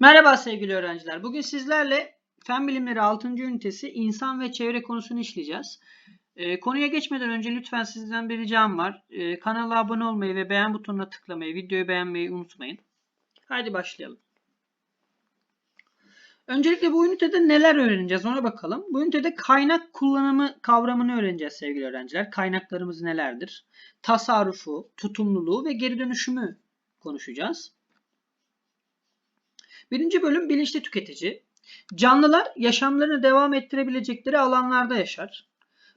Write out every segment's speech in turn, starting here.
Merhaba sevgili öğrenciler. Bugün sizlerle Fen Bilimleri 6. ünitesi insan ve çevre konusunu işleyeceğiz. Ee, konuya geçmeden önce lütfen sizden bir ricam var. Ee, kanala abone olmayı ve beğen butonuna tıklamayı, videoyu beğenmeyi unutmayın. Haydi başlayalım. Öncelikle bu ünitede neler öğreneceğiz ona bakalım. Bu ünitede kaynak kullanımı kavramını öğreneceğiz sevgili öğrenciler. Kaynaklarımız nelerdir? Tasarrufu, tutumluluğu ve geri dönüşümü konuşacağız. Birinci bölüm bilinçli tüketici. Canlılar yaşamlarını devam ettirebilecekleri alanlarda yaşar.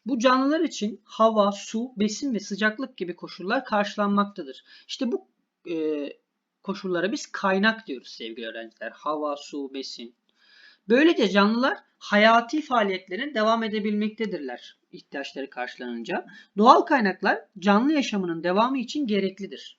Bu canlılar için hava, su, besin ve sıcaklık gibi koşullar karşılanmaktadır. İşte bu e, koşullara biz kaynak diyoruz sevgili öğrenciler. Hava, su, besin. Böylece canlılar hayati faaliyetlerine devam edebilmektedirler ihtiyaçları karşılanınca. Doğal kaynaklar canlı yaşamının devamı için gereklidir.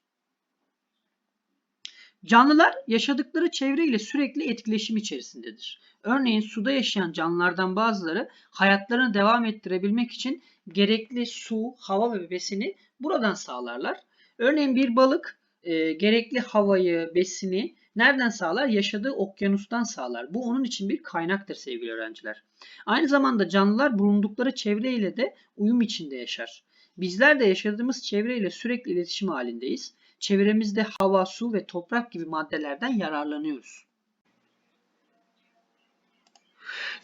Canlılar yaşadıkları çevre ile sürekli etkileşim içerisindedir. Örneğin suda yaşayan canlılardan bazıları hayatlarını devam ettirebilmek için gerekli su, hava ve besini buradan sağlarlar. Örneğin bir balık e, gerekli havayı, besini nereden sağlar? Yaşadığı okyanustan sağlar. Bu onun için bir kaynaktır sevgili öğrenciler. Aynı zamanda canlılar bulundukları çevre ile de uyum içinde yaşar. Bizler de yaşadığımız çevre ile sürekli iletişim halindeyiz çevremizde hava, su ve toprak gibi maddelerden yararlanıyoruz.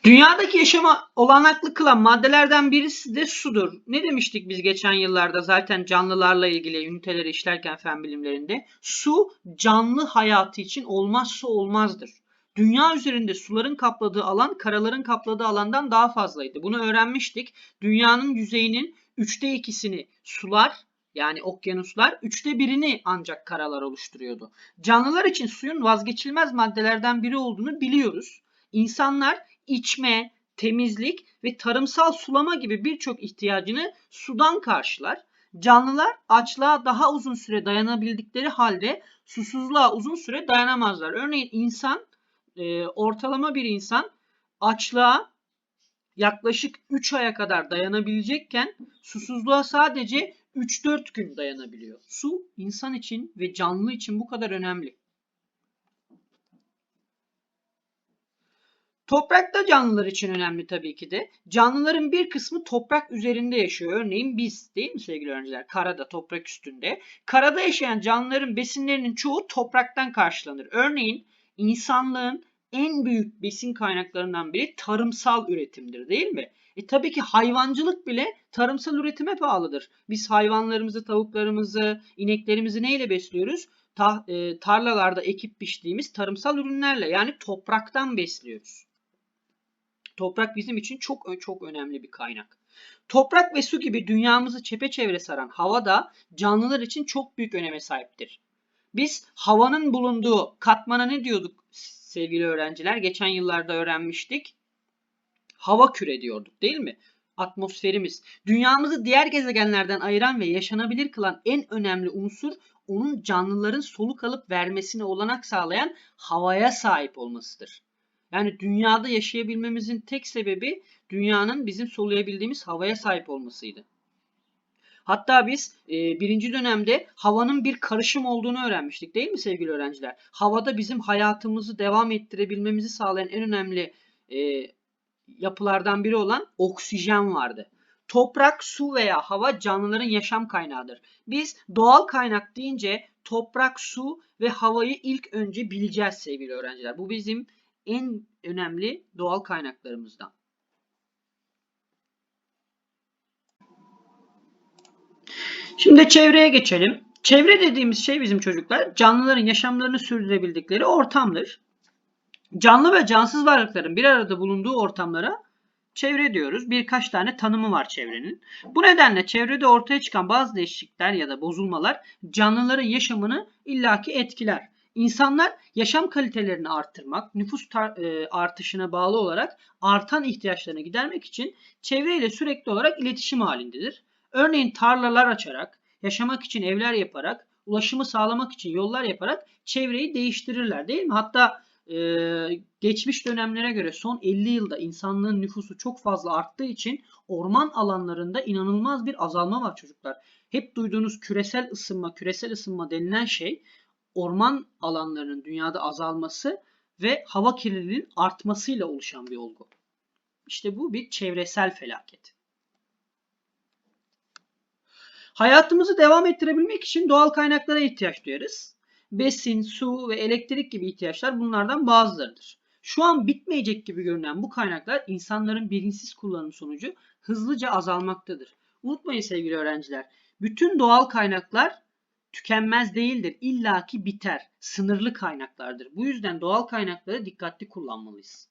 Dünyadaki yaşama olanaklı kılan maddelerden birisi de sudur. Ne demiştik biz geçen yıllarda zaten canlılarla ilgili üniteleri işlerken fen bilimlerinde? Su canlı hayatı için olmazsa olmazdır. Dünya üzerinde suların kapladığı alan karaların kapladığı alandan daha fazlaydı. Bunu öğrenmiştik. Dünyanın yüzeyinin üçte ikisini sular, yani okyanuslar üçte birini ancak karalar oluşturuyordu. Canlılar için suyun vazgeçilmez maddelerden biri olduğunu biliyoruz. İnsanlar içme, temizlik ve tarımsal sulama gibi birçok ihtiyacını sudan karşılar. Canlılar açlığa daha uzun süre dayanabildikleri halde susuzluğa uzun süre dayanamazlar. Örneğin insan, e, ortalama bir insan açlığa yaklaşık 3 aya kadar dayanabilecekken susuzluğa sadece 3-4 gün dayanabiliyor. Su insan için ve canlı için bu kadar önemli. Toprak da canlılar için önemli tabii ki de. Canlıların bir kısmı toprak üzerinde yaşıyor. Örneğin biz değil mi sevgili öğrenciler? Karada, toprak üstünde. Karada yaşayan canlıların besinlerinin çoğu topraktan karşılanır. Örneğin insanlığın en büyük besin kaynaklarından biri tarımsal üretimdir değil mi? E tabii ki hayvancılık bile tarımsal üretime bağlıdır. Biz hayvanlarımızı, tavuklarımızı, ineklerimizi neyle besliyoruz? Ta, e, tarlalarda ekip biçtiğimiz tarımsal ürünlerle yani topraktan besliyoruz. Toprak bizim için çok çok önemli bir kaynak. Toprak ve su gibi dünyamızı çepeçevre saran hava da canlılar için çok büyük öneme sahiptir. Biz havanın bulunduğu katmana ne diyorduk sevgili öğrenciler? Geçen yıllarda öğrenmiştik hava küre diyorduk değil mi? Atmosferimiz. Dünyamızı diğer gezegenlerden ayıran ve yaşanabilir kılan en önemli unsur onun canlıların soluk alıp vermesine olanak sağlayan havaya sahip olmasıdır. Yani dünyada yaşayabilmemizin tek sebebi dünyanın bizim soluyabildiğimiz havaya sahip olmasıydı. Hatta biz e, birinci dönemde havanın bir karışım olduğunu öğrenmiştik değil mi sevgili öğrenciler? Havada bizim hayatımızı devam ettirebilmemizi sağlayan en önemli e, yapılardan biri olan oksijen vardı. Toprak, su veya hava canlıların yaşam kaynağıdır. Biz doğal kaynak deyince toprak, su ve havayı ilk önce bileceğiz sevgili öğrenciler. Bu bizim en önemli doğal kaynaklarımızdan. Şimdi çevreye geçelim. Çevre dediğimiz şey bizim çocuklar canlıların yaşamlarını sürdürebildikleri ortamdır. Canlı ve cansız varlıkların bir arada bulunduğu ortamlara çevre diyoruz. Birkaç tane tanımı var çevrenin. Bu nedenle çevrede ortaya çıkan bazı değişiklikler ya da bozulmalar canlıların yaşamını illaki etkiler. İnsanlar yaşam kalitelerini arttırmak, nüfus e, artışına bağlı olarak artan ihtiyaçlarını gidermek için çevreyle sürekli olarak iletişim halindedir. Örneğin tarlalar açarak, yaşamak için evler yaparak, ulaşımı sağlamak için yollar yaparak çevreyi değiştirirler değil mi? Hatta e, geçmiş dönemlere göre son 50 yılda insanlığın nüfusu çok fazla arttığı için orman alanlarında inanılmaz bir azalma var çocuklar. Hep duyduğunuz küresel ısınma, küresel ısınma denilen şey orman alanlarının dünyada azalması ve hava kirliliğinin artmasıyla oluşan bir olgu. İşte bu bir çevresel felaket. Hayatımızı devam ettirebilmek için doğal kaynaklara ihtiyaç duyarız. Besin, su ve elektrik gibi ihtiyaçlar bunlardan bazılarıdır. Şu an bitmeyecek gibi görünen bu kaynaklar insanların bilinçsiz kullanım sonucu hızlıca azalmaktadır. Unutmayın sevgili öğrenciler, bütün doğal kaynaklar tükenmez değildir. İlla ki biter. Sınırlı kaynaklardır. Bu yüzden doğal kaynakları dikkatli kullanmalıyız.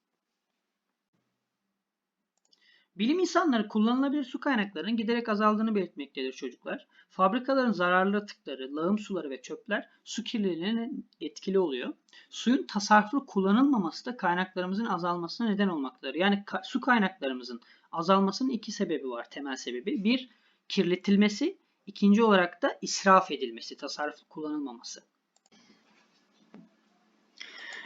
Bilim insanları kullanılabilir su kaynaklarının giderek azaldığını belirtmektedir çocuklar. Fabrikaların zararlı atıkları, lağım suları ve çöpler su kirliliğine etkili oluyor. Suyun tasarruflu kullanılmaması da kaynaklarımızın azalmasına neden olmaktadır. Yani ka- su kaynaklarımızın azalmasının iki sebebi var temel sebebi. Bir, kirletilmesi. ikinci olarak da israf edilmesi, tasarruflu kullanılmaması.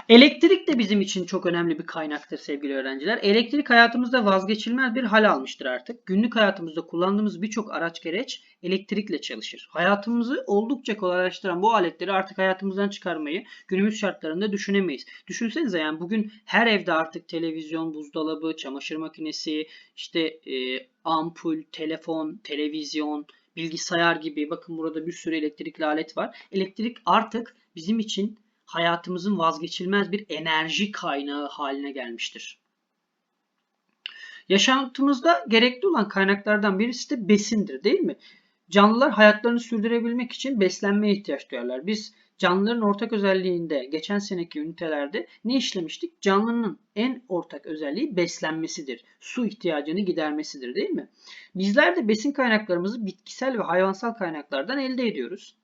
Elektrik de bizim için çok önemli bir kaynaktır sevgili öğrenciler. Elektrik hayatımızda vazgeçilmez bir hal almıştır artık. Günlük hayatımızda kullandığımız birçok araç gereç elektrikle çalışır. Hayatımızı oldukça kolaylaştıran bu aletleri artık hayatımızdan çıkarmayı günümüz şartlarında düşünemeyiz. Düşünsenize yani bugün her evde artık televizyon, buzdolabı, çamaşır makinesi, işte e, ampul, telefon, televizyon, bilgisayar gibi bakın burada bir sürü elektrikli alet var. Elektrik artık bizim için hayatımızın vazgeçilmez bir enerji kaynağı haline gelmiştir. Yaşantımızda gerekli olan kaynaklardan birisi de besindir değil mi? Canlılar hayatlarını sürdürebilmek için beslenmeye ihtiyaç duyarlar. Biz canlıların ortak özelliğinde geçen seneki ünitelerde ne işlemiştik? Canlının en ortak özelliği beslenmesidir. Su ihtiyacını gidermesidir değil mi? Bizler de besin kaynaklarımızı bitkisel ve hayvansal kaynaklardan elde ediyoruz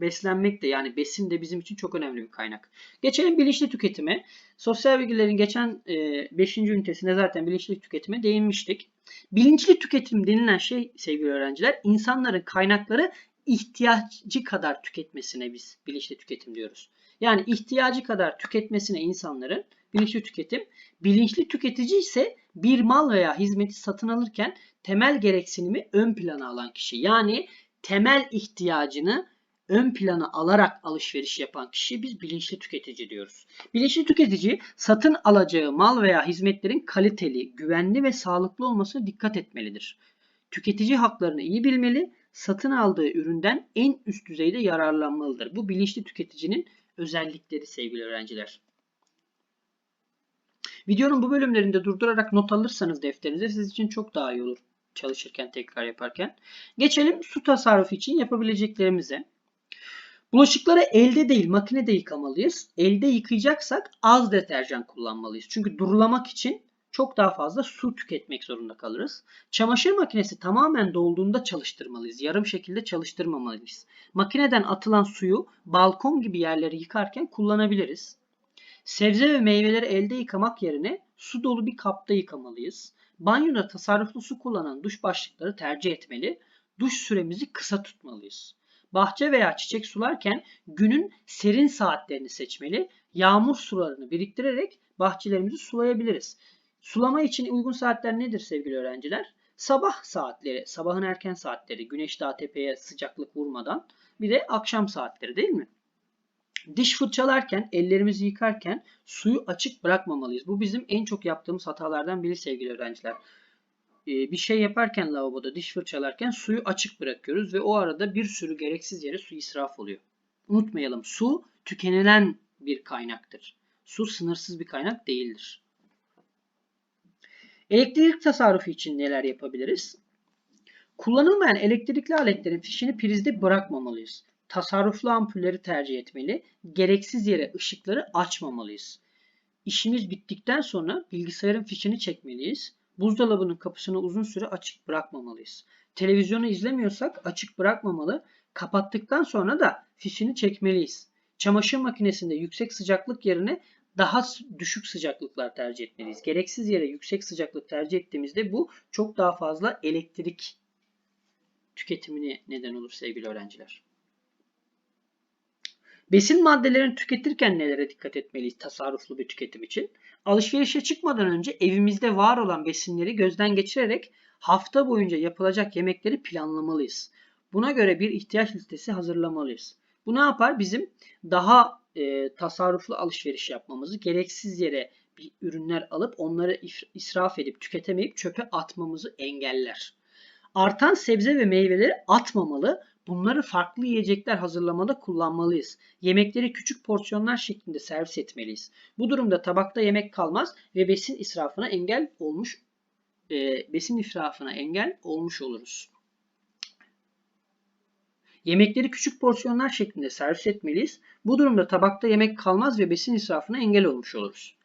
beslenmek de yani besin de bizim için çok önemli bir kaynak. Geçelim bilinçli tüketime. Sosyal bilgilerin geçen 5. E, ünitesinde zaten bilinçli tüketime değinmiştik. Bilinçli tüketim denilen şey sevgili öğrenciler insanların kaynakları ihtiyacı kadar tüketmesine biz bilinçli tüketim diyoruz. Yani ihtiyacı kadar tüketmesine insanların bilinçli tüketim. Bilinçli tüketici ise bir mal veya hizmeti satın alırken temel gereksinimi ön plana alan kişi. Yani temel ihtiyacını ön plana alarak alışveriş yapan kişi biz bilinçli tüketici diyoruz. Bilinçli tüketici satın alacağı mal veya hizmetlerin kaliteli, güvenli ve sağlıklı olmasına dikkat etmelidir. Tüketici haklarını iyi bilmeli, satın aldığı üründen en üst düzeyde yararlanmalıdır. Bu bilinçli tüketicinin özellikleri sevgili öğrenciler. Videonun bu bölümlerinde durdurarak not alırsanız defterinize siz için çok daha iyi olur çalışırken tekrar yaparken. Geçelim su tasarrufu için yapabileceklerimize. Bulaşıkları elde değil makinede yıkamalıyız. Elde yıkayacaksak az deterjan kullanmalıyız. Çünkü durulamak için çok daha fazla su tüketmek zorunda kalırız. Çamaşır makinesi tamamen dolduğunda çalıştırmalıyız. Yarım şekilde çalıştırmamalıyız. Makineden atılan suyu balkon gibi yerleri yıkarken kullanabiliriz. Sebze ve meyveleri elde yıkamak yerine su dolu bir kapta yıkamalıyız. Banyoda tasarruflu su kullanan duş başlıkları tercih etmeli. Duş süremizi kısa tutmalıyız. Bahçe veya çiçek sularken günün serin saatlerini seçmeli. Yağmur sularını biriktirerek bahçelerimizi sulayabiliriz. Sulama için uygun saatler nedir sevgili öğrenciler? Sabah saatleri, sabahın erken saatleri, güneş daha tepeye sıcaklık vurmadan bir de akşam saatleri değil mi? Diş fırçalarken, ellerimizi yıkarken suyu açık bırakmamalıyız. Bu bizim en çok yaptığımız hatalardan biri sevgili öğrenciler. Ee, bir şey yaparken lavaboda diş fırçalarken suyu açık bırakıyoruz ve o arada bir sürü gereksiz yere su israf oluyor. Unutmayalım su tükenilen bir kaynaktır. Su sınırsız bir kaynak değildir. Elektrik tasarrufu için neler yapabiliriz? Kullanılmayan elektrikli aletlerin fişini prizde bırakmamalıyız. Tasarruflu ampulleri tercih etmeli, gereksiz yere ışıkları açmamalıyız. İşimiz bittikten sonra bilgisayarın fişini çekmeliyiz. Buzdolabının kapısını uzun süre açık bırakmamalıyız. Televizyonu izlemiyorsak açık bırakmamalı. Kapattıktan sonra da fişini çekmeliyiz. Çamaşır makinesinde yüksek sıcaklık yerine daha düşük sıcaklıklar tercih etmeliyiz. Gereksiz yere yüksek sıcaklık tercih ettiğimizde bu çok daha fazla elektrik tüketimine neden olur sevgili öğrenciler. Besin maddelerini tüketirken nelere dikkat etmeliyiz tasarruflu bir tüketim için? Alışverişe çıkmadan önce evimizde var olan besinleri gözden geçirerek hafta boyunca yapılacak yemekleri planlamalıyız. Buna göre bir ihtiyaç listesi hazırlamalıyız. Bu ne yapar? Bizim daha e, tasarruflu alışveriş yapmamızı, gereksiz yere bir ürünler alıp onları israf edip tüketemeyip çöpe atmamızı engeller. Artan sebze ve meyveleri atmamalı, bunları farklı yiyecekler hazırlamada kullanmalıyız. Yemekleri küçük porsiyonlar şeklinde servis etmeliyiz. Bu durumda tabakta yemek kalmaz ve besin israfına engel olmuş e, besin israfına engel olmuş oluruz. Yemekleri küçük porsiyonlar şeklinde servis etmeliyiz. Bu durumda tabakta yemek kalmaz ve besin israfına engel olmuş oluruz.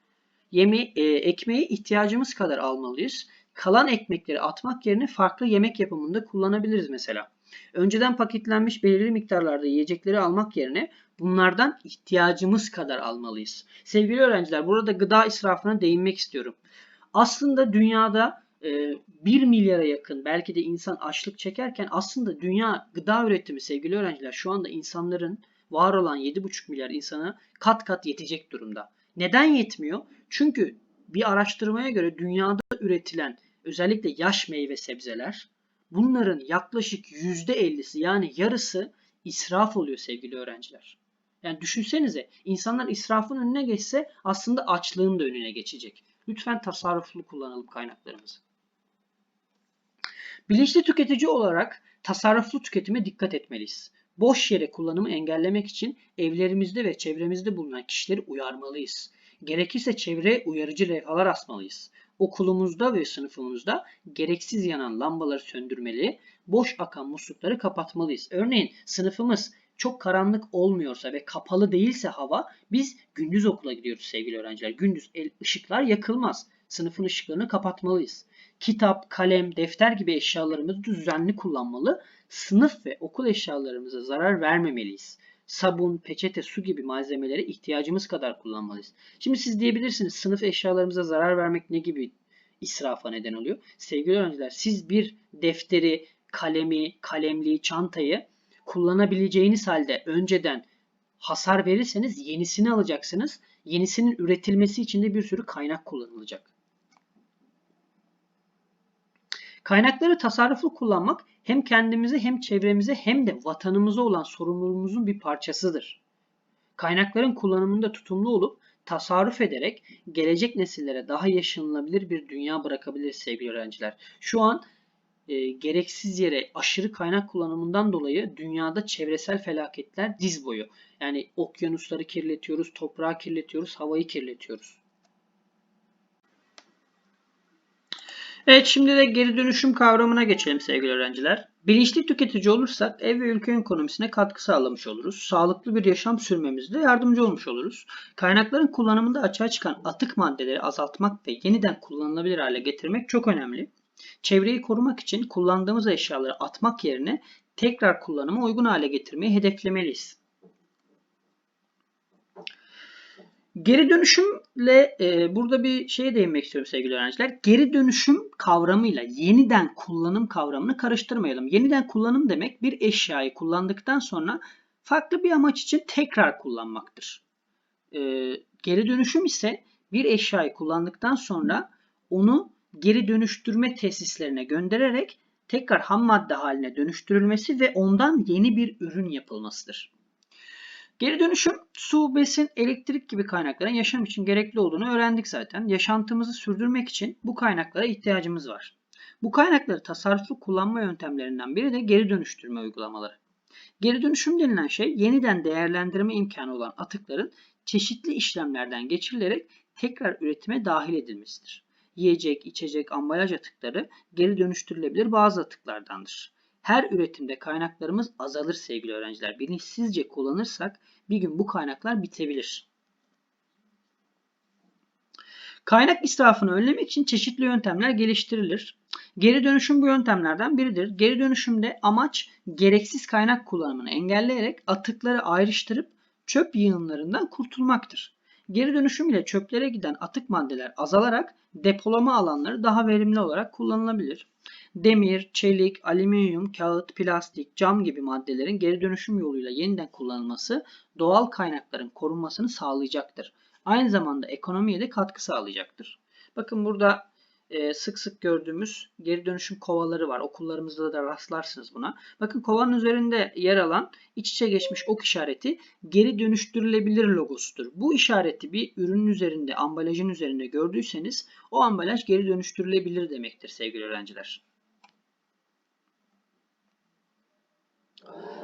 Yeme e, ekmeği ihtiyacımız kadar almalıyız. Kalan ekmekleri atmak yerine farklı yemek yapımında kullanabiliriz mesela. Önceden paketlenmiş belirli miktarlarda yiyecekleri almak yerine bunlardan ihtiyacımız kadar almalıyız. Sevgili öğrenciler burada gıda israfına değinmek istiyorum. Aslında dünyada 1 e, milyara yakın belki de insan açlık çekerken aslında dünya gıda üretimi sevgili öğrenciler şu anda insanların var olan 7,5 milyar insana kat kat yetecek durumda. Neden yetmiyor? Çünkü bir araştırmaya göre dünyada üretilen özellikle yaş meyve sebzeler bunların yaklaşık %50'si yani yarısı israf oluyor sevgili öğrenciler. Yani düşünsenize insanlar israfın önüne geçse aslında açlığın da önüne geçecek. Lütfen tasarruflu kullanalım kaynaklarımızı. Bilinçli tüketici olarak tasarruflu tüketime dikkat etmeliyiz. Boş yere kullanımı engellemek için evlerimizde ve çevremizde bulunan kişileri uyarmalıyız. Gerekirse çevre uyarıcı levhalar asmalıyız. Okulumuzda ve sınıfımızda gereksiz yanan lambaları söndürmeli, boş akan muslukları kapatmalıyız. Örneğin sınıfımız çok karanlık olmuyorsa ve kapalı değilse hava biz gündüz okula gidiyoruz sevgili öğrenciler. Gündüz el, ışıklar yakılmaz. Sınıfın ışıklarını kapatmalıyız. Kitap, kalem, defter gibi eşyalarımızı düzenli kullanmalı. Sınıf ve okul eşyalarımıza zarar vermemeliyiz. Sabun, peçete, su gibi malzemeleri ihtiyacımız kadar kullanmalıyız. Şimdi siz diyebilirsiniz sınıf eşyalarımıza zarar vermek ne gibi israfa neden oluyor? Sevgili öğrenciler siz bir defteri, kalemi, kalemliği, çantayı kullanabileceğiniz halde önceden hasar verirseniz yenisini alacaksınız. Yenisinin üretilmesi için de bir sürü kaynak kullanılacak. Kaynakları tasarruflu kullanmak hem kendimize hem çevremize hem de vatanımıza olan sorumluluğumuzun bir parçasıdır. Kaynakların kullanımında tutumlu olup tasarruf ederek gelecek nesillere daha yaşanılabilir bir dünya bırakabiliriz sevgili öğrenciler. Şu an e, gereksiz yere aşırı kaynak kullanımından dolayı dünyada çevresel felaketler diz boyu. Yani okyanusları kirletiyoruz, toprağı kirletiyoruz, havayı kirletiyoruz. Evet şimdi de geri dönüşüm kavramına geçelim sevgili öğrenciler. Bilinçli tüketici olursak ev ve ülke ekonomisine katkı sağlamış oluruz. Sağlıklı bir yaşam sürmemizde yardımcı olmuş oluruz. Kaynakların kullanımında açığa çıkan atık maddeleri azaltmak ve yeniden kullanılabilir hale getirmek çok önemli. Çevreyi korumak için kullandığımız eşyaları atmak yerine tekrar kullanıma uygun hale getirmeyi hedeflemeliyiz. Geri dönüşümle e, burada bir şeye değinmek istiyorum sevgili öğrenciler. Geri dönüşüm kavramıyla yeniden kullanım kavramını karıştırmayalım. Yeniden kullanım demek bir eşyayı kullandıktan sonra farklı bir amaç için tekrar kullanmaktır. E, geri dönüşüm ise bir eşyayı kullandıktan sonra onu geri dönüştürme tesislerine göndererek tekrar ham madde haline dönüştürülmesi ve ondan yeni bir ürün yapılmasıdır. Geri dönüşüm su, besin, elektrik gibi kaynakların yaşam için gerekli olduğunu öğrendik zaten. Yaşantımızı sürdürmek için bu kaynaklara ihtiyacımız var. Bu kaynakları tasarruflu kullanma yöntemlerinden biri de geri dönüştürme uygulamaları. Geri dönüşüm denilen şey yeniden değerlendirme imkanı olan atıkların çeşitli işlemlerden geçirilerek tekrar üretime dahil edilmesidir yiyecek, içecek, ambalaj atıkları geri dönüştürülebilir bazı atıklardandır. Her üretimde kaynaklarımız azalır sevgili öğrenciler. Bilinçsizce kullanırsak bir gün bu kaynaklar bitebilir. Kaynak israfını önlemek için çeşitli yöntemler geliştirilir. Geri dönüşüm bu yöntemlerden biridir. Geri dönüşümde amaç gereksiz kaynak kullanımını engelleyerek atıkları ayrıştırıp çöp yığınlarından kurtulmaktır. Geri dönüşüm ile çöplere giden atık maddeler azalarak depolama alanları daha verimli olarak kullanılabilir. Demir, çelik, alüminyum, kağıt, plastik, cam gibi maddelerin geri dönüşüm yoluyla yeniden kullanılması doğal kaynakların korunmasını sağlayacaktır. Aynı zamanda ekonomiye de katkı sağlayacaktır. Bakın burada e, sık sık gördüğümüz geri dönüşüm kovaları var. Okullarımızda da rastlarsınız buna. Bakın kovanın üzerinde yer alan iç içe geçmiş ok işareti geri dönüştürülebilir logosudur. Bu işareti bir ürünün üzerinde, ambalajın üzerinde gördüyseniz o ambalaj geri dönüştürülebilir demektir sevgili öğrenciler.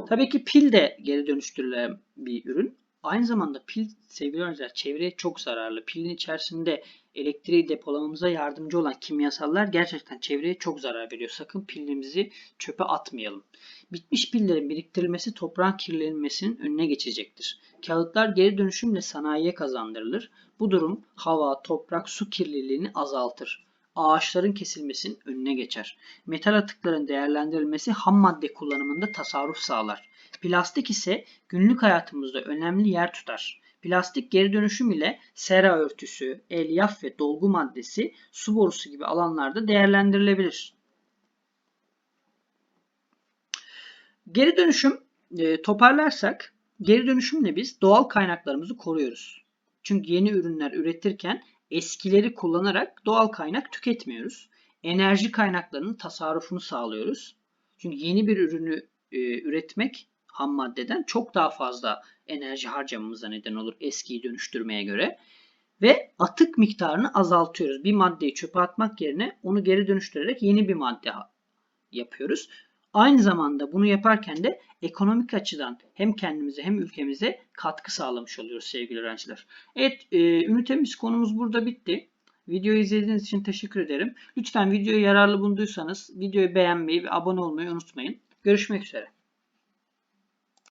Tabii ki pil de geri dönüştürülen bir ürün. Aynı zamanda pil sevgili öğrenciler çevreye çok zararlı. Pilin içerisinde elektriği depolamamıza yardımcı olan kimyasallar gerçekten çevreye çok zarar veriyor. Sakın pillerimizi çöpe atmayalım. Bitmiş pillerin biriktirilmesi toprağın kirlenmesinin önüne geçecektir. Kağıtlar geri dönüşümle sanayiye kazandırılır. Bu durum hava, toprak, su kirliliğini azaltır. Ağaçların kesilmesinin önüne geçer. Metal atıkların değerlendirilmesi ham madde kullanımında tasarruf sağlar. Plastik ise günlük hayatımızda önemli yer tutar. Plastik geri dönüşüm ile sera örtüsü, elyaf ve dolgu maddesi, su borusu gibi alanlarda değerlendirilebilir. Geri dönüşüm e, toparlarsak geri dönüşümle biz doğal kaynaklarımızı koruyoruz. Çünkü yeni ürünler üretirken eskileri kullanarak doğal kaynak tüketmiyoruz. Enerji kaynaklarının tasarrufunu sağlıyoruz. Çünkü yeni bir ürünü e, üretmek ham maddeden çok daha fazla enerji harcamamıza neden olur eskiyi dönüştürmeye göre. Ve atık miktarını azaltıyoruz. Bir maddeyi çöpe atmak yerine onu geri dönüştürerek yeni bir madde yapıyoruz. Aynı zamanda bunu yaparken de ekonomik açıdan hem kendimize hem ülkemize katkı sağlamış oluyoruz sevgili öğrenciler. Evet, e, ünitemiz konumuz burada bitti. Videoyu izlediğiniz için teşekkür ederim. Lütfen videoyu yararlı bulduysanız videoyu beğenmeyi ve abone olmayı unutmayın. Görüşmek üzere.